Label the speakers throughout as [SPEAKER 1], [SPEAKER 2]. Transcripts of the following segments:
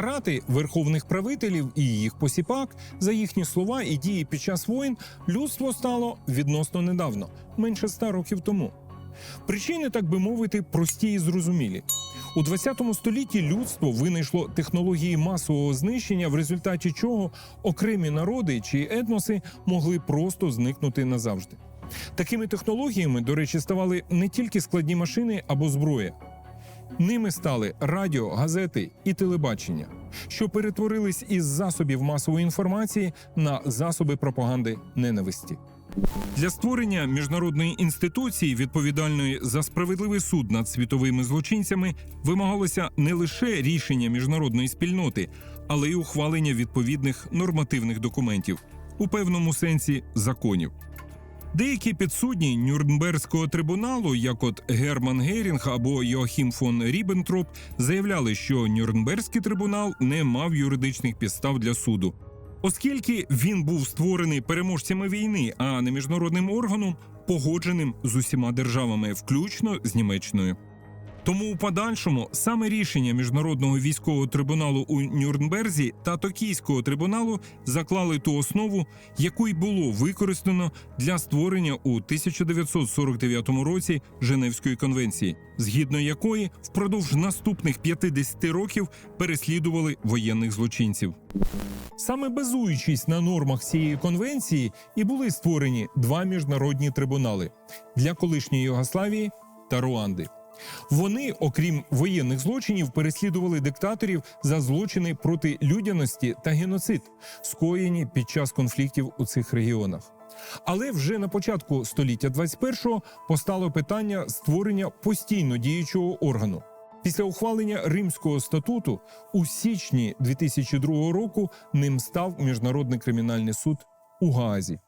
[SPEAKER 1] Карати верховних правителів і їх посіпак за їхні слова і дії під час воїн людство стало відносно недавно, менше ста років тому. Причини, так би мовити, прості і зрозумілі. У 20 столітті людство винайшло технології масового знищення, в результаті чого окремі народи чи етноси могли просто зникнути назавжди. Такими технологіями, до речі, ставали не тільки складні машини або зброя. Ними стали радіо, газети і телебачення, що перетворились із засобів масової інформації на засоби пропаганди ненависті. Для створення міжнародної інституції, відповідальної за справедливий суд над світовими злочинцями, вимагалося не лише рішення міжнародної спільноти, але й ухвалення відповідних нормативних документів, у певному сенсі законів. Деякі підсудні Нюрнберзького трибуналу, як от Герман Герінг або Йоахім фон Рібентроп, заявляли, що Нюрнберзький трибунал не мав юридичних підстав для суду, оскільки він був створений переможцями війни, а не міжнародним органом, погодженим з усіма державами, включно з Німеччиною. Тому у подальшому саме рішення міжнародного військового трибуналу у Нюрнберзі та Токійського трибуналу заклали ту основу, яку й було використано для створення у 1949 році Женевської конвенції, згідно якої впродовж наступних 50 років переслідували воєнних злочинців. Саме базуючись на нормах цієї конвенції, і були створені два міжнародні трибунали для колишньої Югославії та Руанди. Вони, окрім воєнних злочинів, переслідували диктаторів за злочини проти людяності та геноцид, скоєні під час конфліктів у цих регіонах. Але вже на початку століття 21-го постало питання створення постійно діючого органу. Після ухвалення Римського статуту у січні 2002 року ним став Міжнародний кримінальний суд у Газі.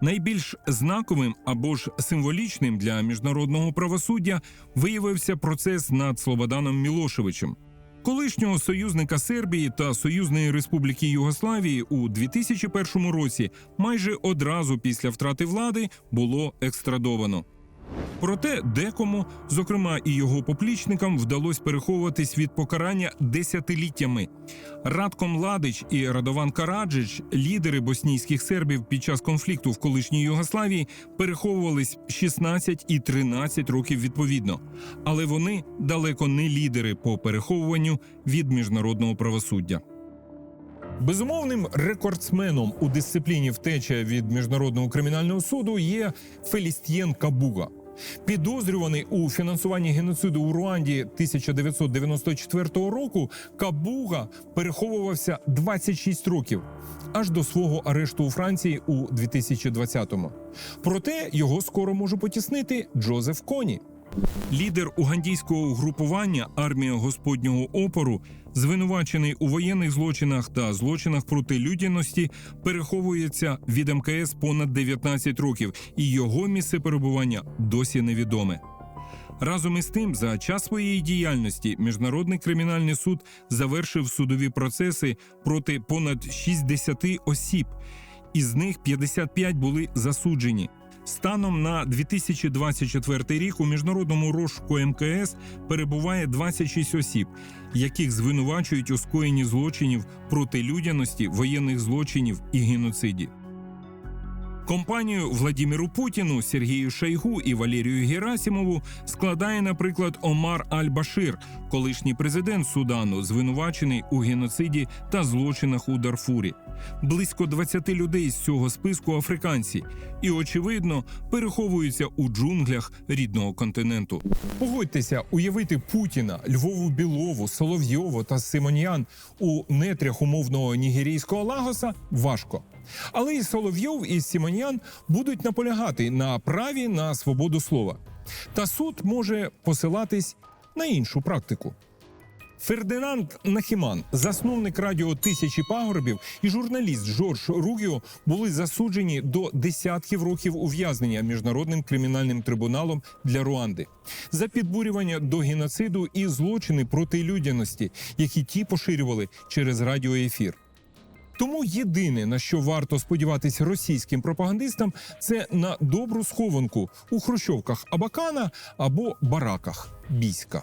[SPEAKER 1] Найбільш знаковим або ж символічним для міжнародного правосуддя виявився процес над Слободаном Мілошевичем. Колишнього союзника Сербії та Союзної Республіки Югославії у 2001 році майже одразу після втрати влади було екстрадовано. Проте декому, зокрема і його поплічникам, вдалося переховуватись від покарання десятиліттями. Радко Младич і Радован Караджич, лідери боснійських сербів під час конфлікту в колишній Югославії, переховувались 16 і 13 років відповідно. Але вони далеко не лідери по переховуванню від міжнародного правосуддя. Безумовним рекордсменом у дисципліні втеча від міжнародного кримінального суду є Фелістієн Кабуга. Підозрюваний у фінансуванні геноциду у Руанді 1994 року, Кабуга переховувався 26 років аж до свого арешту у Франції у 2020-му. Проте його скоро може потіснити Джозеф Коні. Лідер угандійського угрупування армія Господнього опору, звинувачений у воєнних злочинах та злочинах проти людяності, переховується від МКС понад 19 років, і його місце перебування досі невідоме. Разом із тим, за час своєї діяльності Міжнародний кримінальний суд завершив судові процеси проти понад 60 осіб, із них 55 були засуджені. Станом на 2024 рік у міжнародному розшуку МКС перебуває 26 осіб, яких звинувачують у скоєнні злочинів проти людяності, воєнних злочинів і геноциді. Компанію Владіміру Путіну, Сергію Шайгу і Валерію Герасімову складає, наприклад, Омар Аль-Башир, колишній президент Судану, звинувачений у геноциді та злочинах у Дарфурі. Близько 20 людей з цього списку африканці, і очевидно переховуються у джунглях рідного континенту. Погодьтеся, уявити Путіна, Львову Білову, Соловйову та Симоньян у нетрях умовного нігерійського Лагоса важко. Але і Соловйов, і Сімонян будуть наполягати на праві на свободу слова. Та суд може посилатись на іншу практику. Фердинанд Нахіман, засновник радіо Тисячі пагорбів і журналіст Жорж Ругіо були засуджені до десятків років ув'язнення міжнародним кримінальним трибуналом для Руанди за підбурювання до геноциду і злочини проти людяності, які ті поширювали через радіоефір. Тому єдине на що варто сподіватися російським пропагандистам, це на добру схованку у хрущовках Абакана або бараках Біська.